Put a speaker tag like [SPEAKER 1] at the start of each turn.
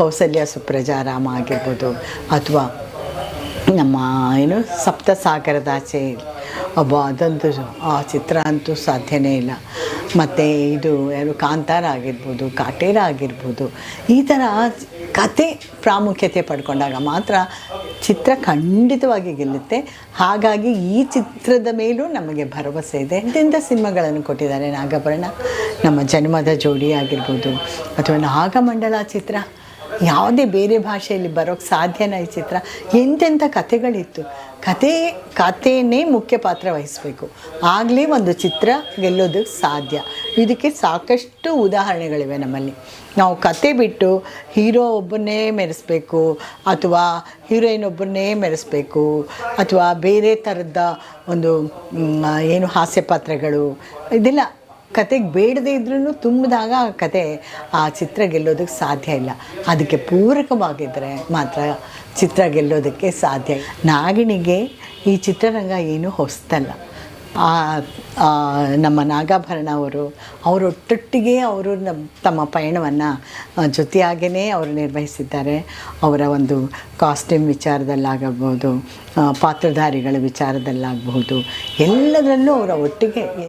[SPEAKER 1] ಕೌಸಲ್ಯ ಸುಪ್ರಜಾರಾಮ ಆಗಿರ್ಬೋದು ಅಥವಾ ನಮ್ಮ ಏನು ಸಪ್ತಸಾಗರದಾಚೆ ಒಬ್ಬ ಅದಂತೂ ಆ ಚಿತ್ರ ಅಂತೂ ಸಾಧ್ಯನೇ ಇಲ್ಲ. ಮತ್ತು ಇದು ಯಾರು ಕಾಂತಾರ ಆಗಿರ್ಬೋದು, ಕಾಟೇರ ಆಗಿರ್ಬೋದು, ಈ ಥರ ಕತೆ ಪ್ರಾಮುಖ್ಯತೆ ಪಡ್ಕೊಂಡಾಗ ಮಾತ್ರ ಚಿತ್ರ ಖಂಡಿತವಾಗಿ ಗೆಲ್ಲುತ್ತೆ. ಹಾಗಾಗಿ ಈ ಚಿತ್ರದ ಮೇಲೂ ನಮಗೆ ಭರವಸೆ ಇದೆ. ಇದರಿಂದ ಸಿನಿಮಾಗಳನ್ನು ಕೊಟ್ಟಿದ್ದಾರೆ ನಾಗಭರಣ, ನಮ್ಮ ಜನ್ಮದ ಜೋಡಿ ಆಗಿರ್ಬೋದು, ಅಥವಾ ನಾಗಮಂಡಲ ಚಿತ್ರ. ಯಾವುದೇ ಬೇರೆ ಭಾಷೆಯಲ್ಲಿ ಬರೋಕ್ಕೆ ಸಾಧ್ಯನಾ ಈ ಚಿತ್ರ. ಎಂತೆಂಥ ಕಥೆಗಳಿತ್ತು. ಕತೆ ಕಥೆಯೇ ಮುಖ್ಯ ಪಾತ್ರ ವಹಿಸಬೇಕು. ಆಗಲೇ ಒಂದು ಚಿತ್ರ ಗೆಲ್ಲೋದಕ್ಕೆ ಸಾಧ್ಯ. ಇದಕ್ಕೆ ಸಾಕಷ್ಟು ಉದಾಹರಣೆಗಳಿವೆ ನಮ್ಮಲ್ಲಿ. ನಾವು ಕತೆ ಬಿಟ್ಟು ಹೀರೋ ಒಬ್ಬನೇ ಮೆರೆಸ್ಬೇಕು, ಅಥವಾ ಹೀರೋಯಿನ್ ಒಬ್ಬನೇ ಮೆರೆಸ್ಬೇಕು, ಅಥವಾ ಬೇರೆ ಥರದ ಒಂದು ಏನು ಹಾಸ್ಯ ಪಾತ್ರಗಳು, ಇದೆಲ್ಲ ಕತೆಗೆ ಬೇಡದೇ ಇದ್ರೂ ತುಂಬಿದಾಗ ಆ ಕತೆ ಆ ಚಿತ್ರ ಗೆಲ್ಲೋದಕ್ಕೆ ಸಾಧ್ಯ ಇಲ್ಲ. ಅದಕ್ಕೆ ಪೂರಕವಾಗಿದ್ದರೆ ಮಾತ್ರ ಚಿತ್ರ ಗೆಲ್ಲೋದಕ್ಕೆ ಸಾಧ್ಯ ನಾಗಿಣಿಗೆ ಈ ಚಿತ್ರರಂಗ ಏನೂ ಹೊಸ್ತಲ್ಲ. ನಮ್ಮ ನಾಗಾಭರಣ ಅವರು ಅವರೊಟ್ಟೊಟ್ಟಿಗೆ ಅವರು ನಮ್ಮ ತಮ್ಮ ಪಯಣವನ್ನು ಜೊತೆಯಾಗೇ ಅವರು ನಿರ್ವಹಿಸಿದ್ದಾರೆ. ಅವರ ಒಂದು ಕಾಸ್ಟ್ಯೂಮ್ ವಿಚಾರದಲ್ಲಾಗಬಹುದು ಪಾತ್ರಧಾರಿಗಳ ವಿಚಾರದಲ್ಲಾಗಬಹುದು, ಎಲ್ಲದರಲ್ಲೂ ಅವರ ಒಟ್ಟಿಗೆ